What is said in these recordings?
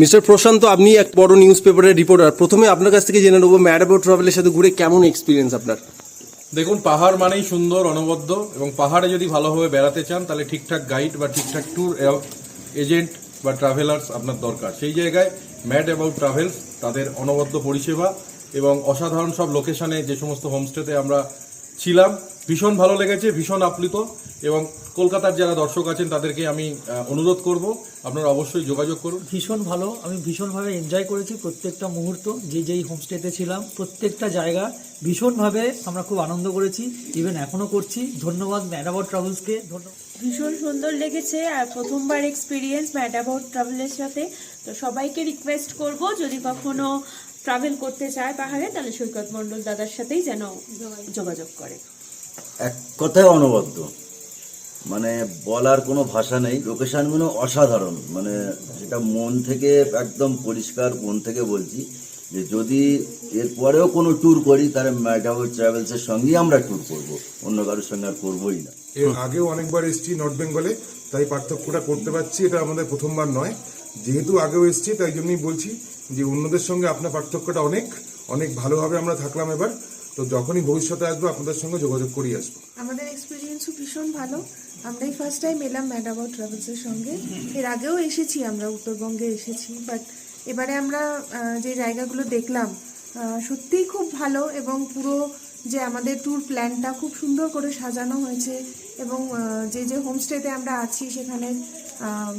Mister প্রশান্ত, আপনি এক বড় নিউজ পেপারের রিপোর্টার প্রথমে আপনার কাছ থেকে জেনে নেব ম্যাড অ্যাবাউট ট্রাভেলের সাথে ঘুরে কেমন এক্সপিরিয়েন্স আপনার। দেখুন, পাহাড় মানেই সুন্দর, অনবদ্য, এবং পাহাড়ে যদি ভালোভাবে বেড়াতে চান, তাহলে ঠিকঠাক গাইড বা ঠিকঠাক ট্যুর এজেন্ট বা ট্রাভেলার্স আপনার দরকার। সেই জায়গায় ম্যাড অ্যাবাউট ট্রাভেলস তাদের অনবদ্য পরিষেবা এবং অসাধারণ সব লোকেশনে যে সমস্ত হোমস্টেতে আমরা ছিলাম। ভীষণ ভালো লেগেছে, ভীষণ আপ্লুত এবং কলকাতার যারা দর্শক আছেন তাদেরকে আমি অনুরোধ করব আপনারা অবশ্যই যোগাযোগ করুন। ভীষণ ভালো। আমি ভীষণভাবে এনজয় করেছি প্রত্যেকটা মুহূর্ত যে যেই হোমস্টেতে ছিলাম প্রত্যেকটা জায়গা ভীষণভাবে আমরা খুব আনন্দ করেছি ইভেন এখনও করছি। ধন্যবাদ ম্যাডাবট ট্রাভেলসকে ধন্যবাদ। ভীষণ সুন্দর লেগেছে আর প্রথমবার এক্সপিরিয়েন্স ম্যাড অ্যাবাউট ট্রাভেলের সাথে। তো সবাইকে রিকোয়েস্ট করব যদি কখনো ট্রাভেল করতে চায় পাহাড়ে তাহলে সৈকত মণ্ডল দাদার সাথেই যেন যোগাযোগ করে। এক কথায় অনবদ্য। মানে বলার কোনো ভাষা নেই। লোকেশনগুলো অসাধারণ। মানে সেটা মন থেকে একদম পরিষ্কার মন থেকে বলছি যে যদি এরপরেও কোনো ট্যুর করি তাহলে ম্যাডাম ট্রাভেলসের সঙ্গেই আমরা ট্যুর করব। অন্য কারোর সঙ্গে আর করবোই না। এর আগেও অনেকবার এসেছি নর্থ বেঙ্গলে তাই পার্থক্যটা করতে পারছি এটা আমাদের প্রথমবার নয়। যেহেতু আগেও এসেছি তাই জন্যই বলছি যে অন্যদের সঙ্গে আপনার পার্থক্যটা অনেক অনেক ভালোভাবে আমরা থাকলাম এবার। তো যখনই ভবিষ্যতে আসব আপনাদের সঙ্গে যোগাযোগ করিয়ে আসব। আমাদের এক্সপিরিয়েন্সও ভীষণ ভালো। আমরাই ফার্স্ট টাইম এলাম ম্যাডাবাউট ট্রাভেলসের সঙ্গে। এর আগেও এসেছি আমরা উত্তরবঙ্গে এসেছি। বাট এবারে আমরা যে জায়গাগুলো দেখলাম সত্যিই খুব ভালো এবং পুরো যে আমাদের ট্যুর প্ল্যানটা খুব সুন্দর করে সাজানো হয়েছে এবং যে যে হোমস্টেতে আমরা আছি সেখানে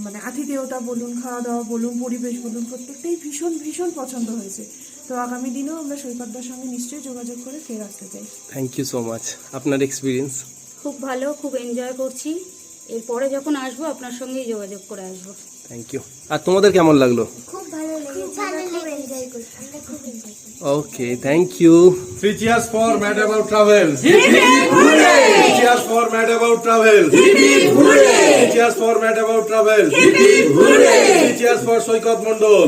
মানে আতিথেয়তা বলুন খাওয়া দাওয়া বলুন পরিবেশ বলুন প্রত্যেকটাই ভীষণ ভীষণ পছন্দ হয়েছে। তো আগামী দিনেও আমরা সৈকতদার সঙ্গে নিশ্চয়ই যোগাযোগ করে ফের আসতে চাই। থ্যাংক ইউ সো মাচ আপনার এক্সপিরিয়েন্স খুব ভালো খুব এনজয় করছি। এরপরে যখন আসব আপনার সঙ্গেই যোগাযোগ করে আসব। থ্যাংক ইউ আর তোমাদের কেমন লাগল? Okay thank you three cheers for Mad About Travels three cheers for Mad About Travels three cheers for Mad About Travel three cheers for Saikat Mondal